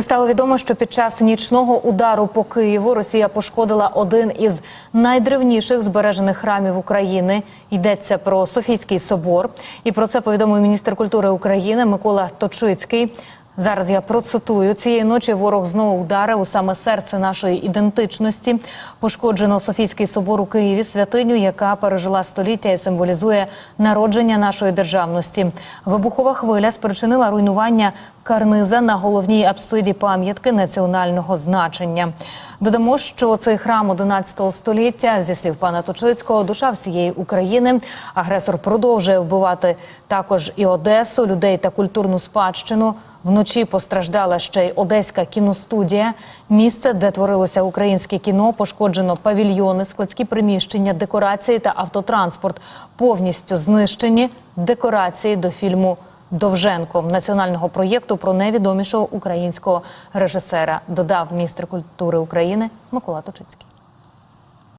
Стало відомо, що під час нічного удару по Києву Росія пошкодила один із найдревніших збережених храмів України. Йдеться про Софійський собор. І про це повідомив міністр культури України Микола Точицький. Зараз я процитую цієї ночі. Ворог знову вдарив у саме серце нашої ідентичності. Пошкоджено Софійський собор у Києві, святиню, яка пережила століття і символізує народження нашої державності. Вибухова хвиля спричинила руйнування карниза на головній апсиді пам'ятки національного значення. Додамо, що цей храм 11 століття, зі слів пана Точицького, душа всієї України. Агресор продовжує вбивати також і Одесу, людей та культурну спадщину. Вночі постраждала ще й одеська кіностудія. Місце, де творилося українське кіно, пошкоджено павільйони, складські приміщення, декорації та автотранспорт. Повністю знищені декорації до фільму Довженко національного проєкту про невідомішого українського режисера. Додав міністр культури України Микола Точицький.